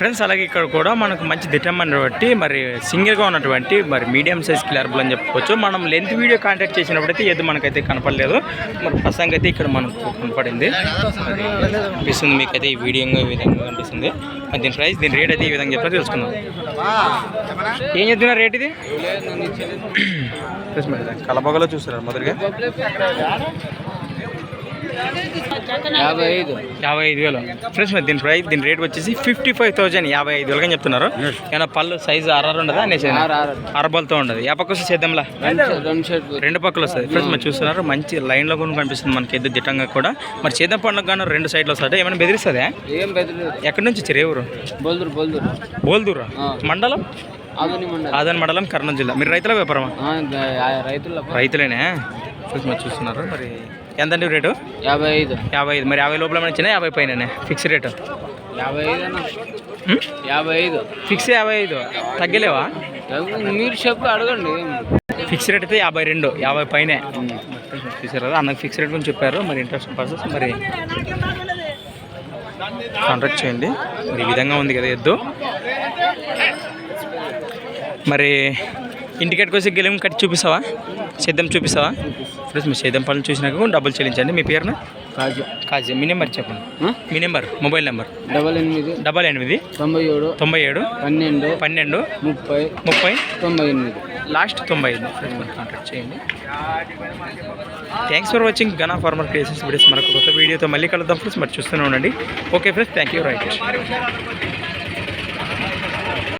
Friends అలాగే ఇక్కడ కూడా మనకు మంచి దిట్టమని బట్టి మరి సింగిల్గా ఉన్నటువంటి మరి మీడియం సైజ్ క్లార్బుల్ అని చెప్పుకోవచ్చు. మనం లెంత్ వీడియో కాంటాక్ట్ చేసినప్పుడైతే ఏది మనకైతే కనపడలేదు మరి ప్రస్తుతానికి అయితే ఇక్కడ మనకు కనపడింది. అనిపిస్తుంది మీకైతే ఈ వీడియో ఈ విధంగా కనిపిస్తుంది మరి దీని ప్రైస్ దీని రేట్ అయితే ఈ విధంగా చెప్తారో తెలుసుకుందాం. ఏం చెప్తున్నారు రేట్ ఇది? కలబగలో చూస్తున్నారు మొదటిగా? యాభై ఐదు. యాభై ఐదు వేలు. ఫ్రెండ్స్ మరి దీని ప్రైస్ దీని రేట్ వచ్చేసి ఫిఫ్టీ ఫైవ్ థౌసండ్ యాభై ఐదు వేలుగా చెప్తున్నారు. ఏమైనా పళ్ళు సైజు అర ఉండదా అనేసి అరబలతో ఉండదు. ఏ పక్క వస్తే చేద్దాంలా. రెండు పక్కలు వస్తుంది ఫ్రెండ్స్ మరి చూస్తున్నారు మంచి లైన్లో కూడా కనిపిస్తుంది మనకి ఎద్దు దిట్టంగా కూడా. మరి చేద్దాం పండుగ గాను రెండు సైడ్లో వస్తాయి ఏమైనా బెదిరిస్తుందా ఎక్కడి నుంచి వచ్చారు? ఏ ఊరు? బోల్దురు బోల్దురు. బోల్దూరా? ఆ. మండలం? ఆదన్ మండలం. కర్నూలు జిల్లా. మీరు రైతుల వ్యాపారమా? రైతులేనే? ఫ్రెండ్స్ మరి మరి ఎంతండి రేటు? యాభై ఐదు. యాభై ఐదు. మరి యాభై లోపల ఏమైనా ఇచ్చినా యాభై పైన ఫిక్స్ రేటు యాభై ఐదు? యాభై ఐదు. ఫిక్స్ యాభై ఐదు. తగ్గలేవా? తగ్గు- మీరు చెప్పి అడగండి. ఫిక్స్ రేట్ అయితే యాభై రెండు. యాభై పైనే. చూసారు కదా? అన్నకు ఫిక్స్ రేట్ గురించి చెప్పారు. మరి ఇంట్రెస్ట్ పర్సన్స్ మరి కాంటాక్ట్ చేయండి. మరి ఈ విధంగా ఉంది కదా ఎద్దు. మరి ఇంటికెట్కి వచ్చి గెలిం కట్టి చూపిస్తావా? సేద్యం చూపిస్తావా? ఫ్రెండ్స్ మీ సేద్యం పనులు చూసినాక డబ్బులు చెల్లించండి. మీ పేరున? కాజు. కాజీ. మీ నెంబర్ చెప్పండి? మీ నెంబర్ మొబైల్ నెంబర్. డబల్ ఎనిమిది. డబల్ ఎనిమిది. తొంభై ఏడు తొంభై ఏడు పన్నెండు. పన్నెండు. ముప్పై. ముప్పై. తొంభై ఎనిమిది లాస్ట్ తొంభై ఐదు కాంటాక్ట్ చేయండి. Thanks for watching Gana farmer creations videos మరొక కొత్త వీడియోతో మళ్ళీ కలుద్దాం. ఫ్రెండ్స్ మరి చూస్తూనే ఉండండి. Okay friends thank you right